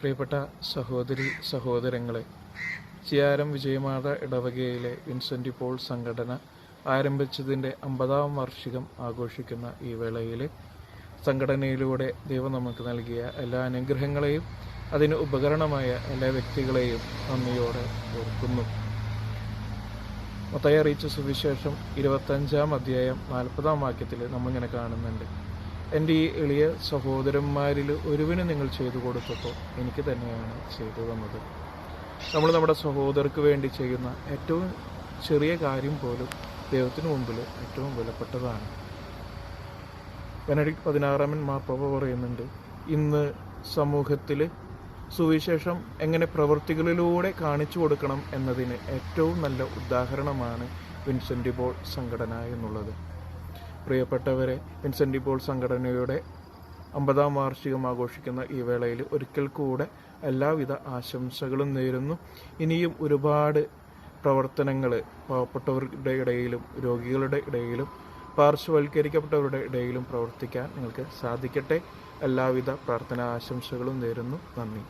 പ്രിയപ്പെട്ട സഹോദരി സഹോദരങ്ങളെ ചിയാരം വിജയമാത ഇടവകയിലെ വിൻസെന്റ് പോൾ സംഘടന ആരംഭിച്ചതിന്റെ അമ്പതാം വാർഷികം ആഘോഷിക്കുന്ന ഈ വേളയിൽ സംഘടനയിലൂടെ ദൈവം നമുക്ക് നൽകിയ എല്ലാ അനുഗ്രഹങ്ങളെയും അതിന് ഉപകരണമായ എല്ലാ വ്യക്തികളെയും നന്ദിയോടെ ഓർക്കുന്നു. മൊത്തയറിയിച്ച സുവിശേഷം ഇരുപത്തഞ്ചാം അധ്യായം നാൽപ്പതാം വാക്യത്തിൽ നമ്മളിങ്ങനെ കാണുന്നുണ്ട്. എന്റെ ഈ എളിയ സഹോദരന്മാരിൽ ഒരുവിന് നിങ്ങൾ ചെയ്തു കൊടുത്തപ്പോൾ എനിക്ക് തന്നെയാണ് ചെയ്തു തന്നത്. നമ്മൾ നമ്മുടെ സഹോദരർക്ക് വേണ്ടി ചെയ്യുന്ന ഏറ്റവും ചെറിയ കാര്യം പോലും ദൈവത്തിന് മുമ്പിൽ ഏറ്റവും വിലപ്പെട്ടതാണ്. ബെനഡിക്ട് പതിനാറാമൻ മാപ്പവ പറയുന്നുണ്ട് ഇന്ന് സമൂഹത്തിൽ സുവിശേഷം എങ്ങനെ പ്രവൃത്തികളിലൂടെ കാണിച്ചു കൊടുക്കണം എന്നതിന് ഏറ്റവും നല്ല ഉദാഹരണമാണ് വിൻസെന്റ് സംഘടന എന്നുള്ളത്. പ്രിയപ്പെട്ടവരെ വിൻസെന്റ് പോൾ സംഘടനയുടെ അമ്പതാം വാർഷികം ആഘോഷിക്കുന്ന ഈ വേളയിൽ ഒരിക്കൽ കൂടെ എല്ലാവിധ ആശംസകളും നേരുന്നു. ഇനിയും ഒരുപാട് പ്രവർത്തനങ്ങൾ പാവപ്പെട്ടവരുടെ ഇടയിലും രോഗികളുടെ ഇടയിലും പാർശ്വവൽക്കരിക്കപ്പെട്ടവരുടെ ഇടയിലും പ്രവർത്തിക്കാൻ നിങ്ങൾക്ക് സാധിക്കട്ടെ. എല്ലാവിധ പ്രാർത്ഥനാ ആശംസകളും നേരുന്നു. നന്ദി.